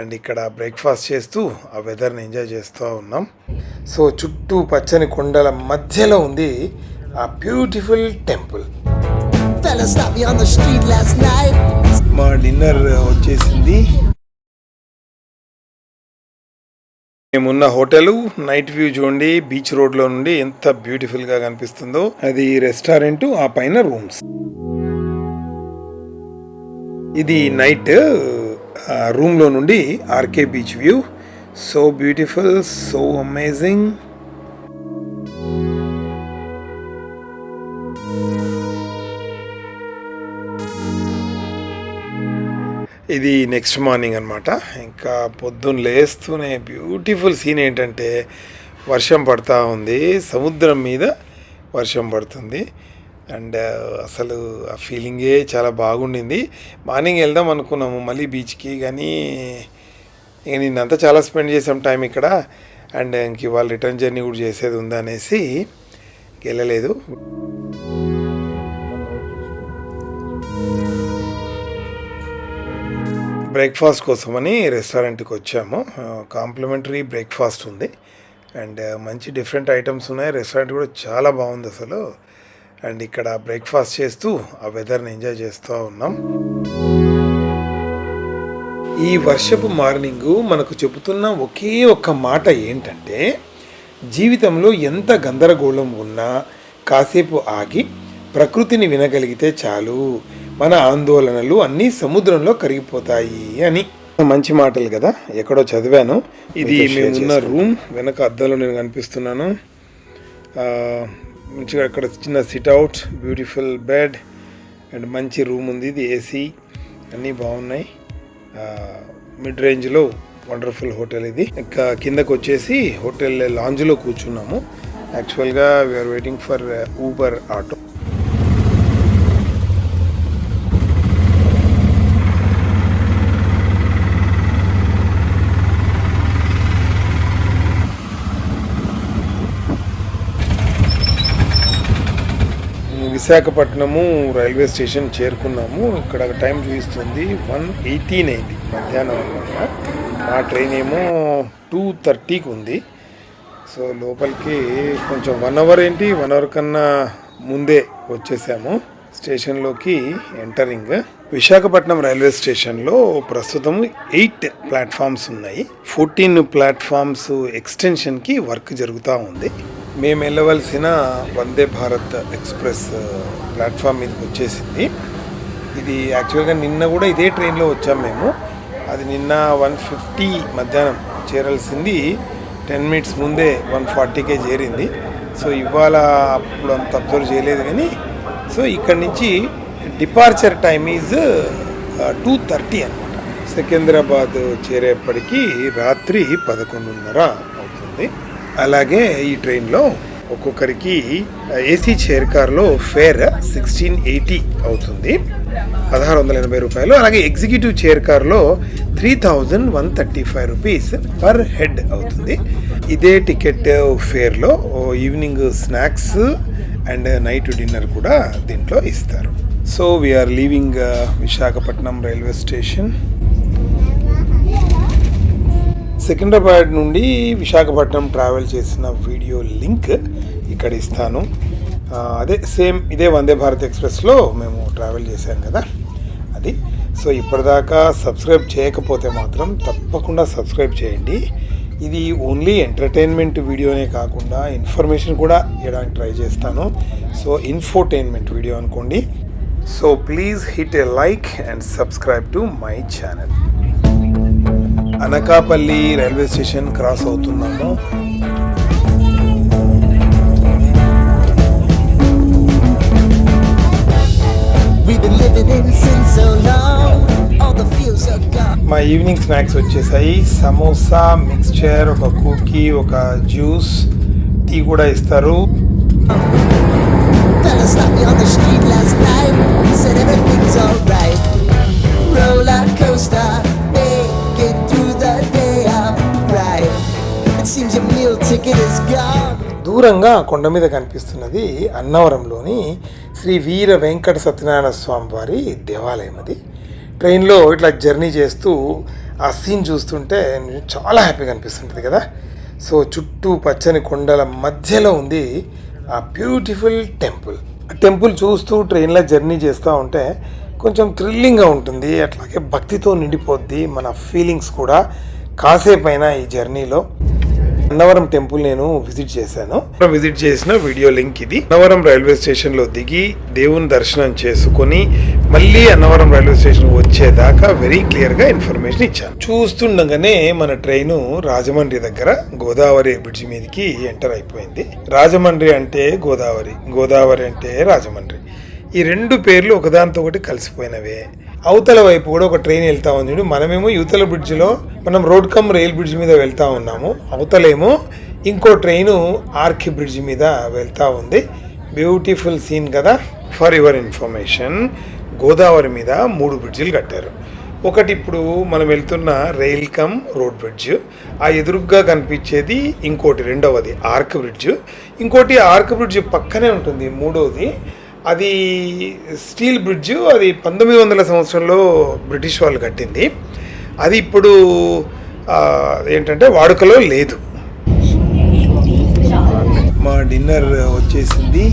And ఇక్కడ breakfast చేస్తూ ఆ వెదర్ని ఎంజాయ్ చేస్తూ ఉన్నాం. సో చుట్టూ పచ్చని కొండల మధ్యలో ఉంది ఆ బ్యూటిఫుల్ టెంపుల్. మా డిన్నర్ వచ్చేసింది. మేమున్న హోటల్ నైట్ వ్యూ చూడండి బీచ్ రోడ్లో నుండి ఎంత బ్యూటిఫుల్గా కనిపిస్తుందో. అది రెస్టారెంట్ ఆ పైన రూమ్స్ ఇది నైట్ రూమ్లో నుండి RK beach view. So beautiful so amazing. ఇది నెక్స్ట్ మార్నింగ్ అనమాట ఇంకా పొద్దున్న లేస్తూనే బ్యూటిఫుల్ సీన్ ఏంటంటే వర్షం పడతా ఉంది సముద్రం మీద వర్షం పడుతుంది. అండ్ అసలు ఆ ఫీలింగే చాలా బాగుండింది. మార్నింగ్ వెళ్దాం అనుకున్నాము మళ్ళీ బీచ్కి. కానీ ఇక నిన్నంతా చాలా స్పెండ్ చేసాం టైం ఇక్కడ. అండ్ ఇంక ఇవాళ రిటర్న్ జర్నీ కూడా చేసేది ఉందా అనేసి వెళ్ళలేదు. బ్రేక్ఫాస్ట్ కోసమని రెస్టారెంట్కి వచ్చాము. కాంప్లిమెంటరీ బ్రేక్ఫాస్ట్ ఉంది. అండ్ మంచి డిఫరెంట్ ఐటమ్స్ ఉన్నాయి. రెస్టారెంట్ కూడా చాలా బాగుంది అసలు. అండ్ ఇక్కడ బ్రేక్ఫాస్ట్ చేస్తూ ఆ వెదర్ని ఎంజాయ్ చేస్తూ ఉన్నాం. ఈ వర్షపు మార్నింగ్ మనకు చెబుతున్న ఒకే ఒక్క మాట ఏంటంటే జీవితంలో ఎంత గందరగోళం ఉన్నా కాసేపు ఆగి ప్రకృతిని వినగలిగితే చాలు. మన ఆందోళనలు అన్నీ సముద్రంలో కరిగిపోతాయి అని. మంచి మాటలు కదా ఎక్కడో చదివాను. ఇది మేమున్న రూమ్ వెనక అద్దంలో నేను కనిపిస్తున్నాను. మంచిగా అక్కడ చిన్న sit out beautiful bed and మంచి రూమ్ ఉంది. ఇది ఏసీ అన్నీ బాగున్నాయి. మిడ్ రేంజ్లో వండర్ఫుల్ హోటల్ ఇది. ఇంకా కిందకు వచ్చేసి హోటల్ లాంజ్లో కూర్చున్నాము. యాక్చువల్గా we're waiting for Uber auto Visakhapatnam railway station చేరుకున్నాము. ఇక్కడ టైం చూపిస్తుంది వన్ ఎయిటీన్ అయింది మధ్యాహ్నం అనమాట. మా ట్రైన్ ఏమో టూ థర్టీకి ఉంది. సో లోపలికి కొంచెం వన్ అవర్ ఏంటి? వన్ అవర్ కన్నా ముందే వచ్చేసాము. స్టేషన్లోకి ఎంటరింగ్. విశాఖపట్నం రైల్వే స్టేషన్లో ప్రస్తుతం ఎయిట్ ప్లాట్ఫామ్స్ ఉన్నాయి. ఫోర్టీన్ ప్లాట్ఫామ్స్ ఎక్స్టెన్షన్కి వర్క్ జరుగుతూ ఉంది. మేము వెళ్ళవలసిన వందే భారత్ ఎక్స్ప్రెస్ ప్లాట్ఫామ్ మీదకి వచ్చేసింది. ఇది యాక్చువల్గా నిన్న కూడా ఇదే ట్రైన్లో వచ్చాం మేము. అది నిన్న వన్ ఫిఫ్టీ మధ్యాహ్నం చేరాల్సింది. టెన్ మినిట్స్ ముందే వన్ ఫార్టీకే చేరింది. సో ఇవాళ అప్పుడు అంత అబ్జర్వ్ చేయలేదు కానీ సో ఇక్కడ నుంచి departure time is two thirty అనమాట సికింద్రాబాద్ చేరేప్పటికి రాత్రి పదకొండున్నర అవుతుంది. అలాగే ఈ ట్రైన్లో ఒక్కొక్కరికి ఏసీ చైర్ కార్లో ఫేర్ సిక్స్టీన్ ఎయిటీ అవుతుంది. పదహారు వందల ఎనభై రూపాయలు అలాగే ఎగ్జిక్యూటివ్ చైర్ కార్లో three thousand one thirty five rupees per head అవుతుంది. ఇదే ticket ఫేర్లో evening snacks and night dinner కూడా దీంట్లో ఇస్తారు. So we're leaving uh, Visakhapatnam railway station. Secunderabad నుండి విశాఖపట్నం ట్రావెల్ చేసిన వీడియో లింక్ ఇక్కడ ఇస్తాను. అదే సేమ్ ఇదే వందే భారత్ ఎక్స్ప్రెస్లో మేము ట్రావెల్ చేశాం కదా. అది. సో ఇప్పటిదాకా సబ్స్క్రైబ్ చేయకపోతే మాత్రం తప్పకుండా సబ్స్క్రైబ్ చేయండి. ఇది ఓన్లీ ఎంటర్టైన్మెంట్ వీడియోనే కాకుండా ఇన్ఫర్మేషన్ కూడా ఇవ్వడానికి ట్రై చేస్తాను. సో ఇన్ఫోటైన్మెంట్ వీడియో అనుకోండి. So please hit a like and subscribe to my channel. Anakapalli railway station cross అవుతున్నాము. మా ఈవినింగ్ స్నాక్స్ వచ్చేసాయి. సమోసా మిక్స్చర్ ఒక కుకీ ఒక జ్యూస్ టీ కూడా ఇస్తారు. దూరంగా కొండ మీద కనిపిస్తున్నది అన్నవరంలోని శ్రీ వీర వెంకట సత్యనారాయణ స్వామి వారి దేవాలయం అది. ట్రైన్లో ఇట్లా జర్నీ చేస్తూ ఆ సీన్ చూస్తుంటే చాలా హ్యాపీగా అనిపిస్తుంటుంది కదా. సో చుట్టూ పచ్చని కొండల మధ్యలో ఉంది ఆ బ్యూటిఫుల్ టెంపుల్. ఆ టెంపుల్ చూస్తూ ట్రైన్లో జర్నీ చేస్తూ ఉంటే కొంచెం థ్రిల్లింగ్గా ఉంటుంది. అట్లాగే భక్తితో నిండిపోద్ది మన ఫీలింగ్స్ కూడా. కాసేపైనా ఈ జర్నీలో అన్నవరం టెంపుల్ నేను విజిట్ చేశాను. విజిట్ చేసిన వీడియో లింక్ ఇది. అన్నవరం రైల్వే స్టేషన్లో దిగి దేవుని దర్శనం చేసుకొని మళ్ళీ అన్నవరం రైల్వే స్టేషన్ వచ్చేదాకా వెరీ క్లియర్గా ఇన్ఫర్మేషన్ ఇచ్చాను. చూస్తుండగానే మన ట్రైన్ రాజమండ్రి దగ్గర గోదావరి బ్రిడ్జ్ మీదకి ఎంటర్ అయిపోయింది. రాజమండ్రి అంటే గోదావరి గోదావరి అంటే రాజమండ్రి. ఈ రెండు పేర్లు ఒకదానితో ఒకటి కలిసిపోయినవే. అవతల వైపు కూడా ఒక ట్రైన్ వెళ్తా ఉంది. మనమేమో యువతల బ్రిడ్జిలో మనం రోడ్ కమ్ రైల్ బ్రిడ్జ్ మీద వెళ్తా ఉన్నాము. అవతలేమో ఇంకో ట్రైను ఆర్కి బ్రిడ్జ్ మీద వెళ్తా ఉంది. బ్యూటిఫుల్ సీన్ కదా. ఫర్ యువర్ ఇన్ఫర్మేషన్ గోదావరి మీద మూడు బ్రిడ్జిలు కట్టారు. ఒకటి ఇప్పుడు మనం వెళ్తున్న రైల్ కమ్ రోడ్ బ్రిడ్జ్ ఆ ఎదురుగ్గా కనిపించేది ఇంకోటి రెండవది ఆర్క్ బ్రిడ్జ్ ఇంకోటి ఆర్క్ బ్రిడ్జ్ పక్కనే ఉంటుంది మూడవది అది స్టీల్ బ్రిడ్జ్ అది పంతొమ్మిది వందల సంవత్సరంలో బ్రిటిష్ వాళ్ళు కట్టింది. అది ఇప్పుడు ఏంటంటే వాడుకలో లేదు. మా డిన్నర్ వచ్చేసింది.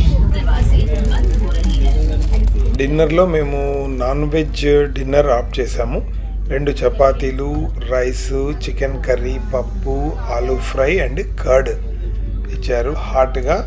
డిన్నర్లో మేము నాన్ వెజ్ డిన్నర్ ఆఫ్ చేసాము రెండు చపాతీలు రైస్ చికెన్ కర్రీ పప్పు ఆలూ ఫ్రై అండ్ కర్డ్ ఇచ్చారు. హాట్గా